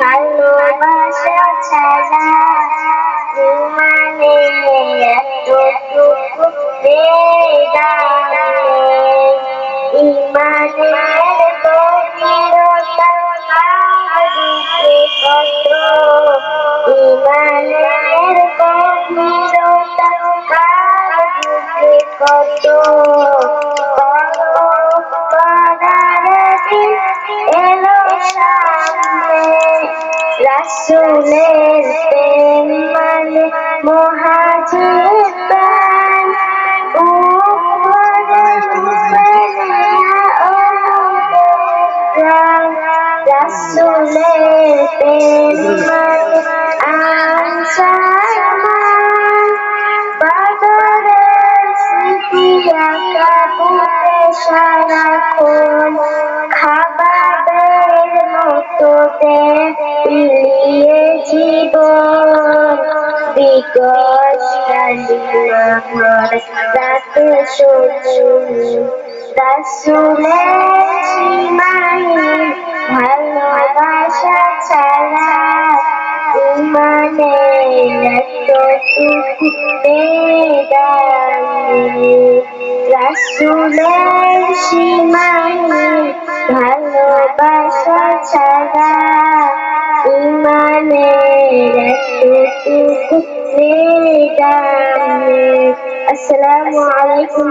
ভালোবাসা রাসুলের প্রেম মানে মহাজির প্রাণ রাসুলের প্রেম মানে আনসার বাদরের আঁকা সারাক্ষণ খাবারের মতো দিয়ে বিকশ ঘর রাত শুনি রাসুলের সীমাহীন ভালোবাসা ছাড়া ইমানে এতটুকু বেদানি রাসুলের সীমাহীন আসসালামু আলাইকুম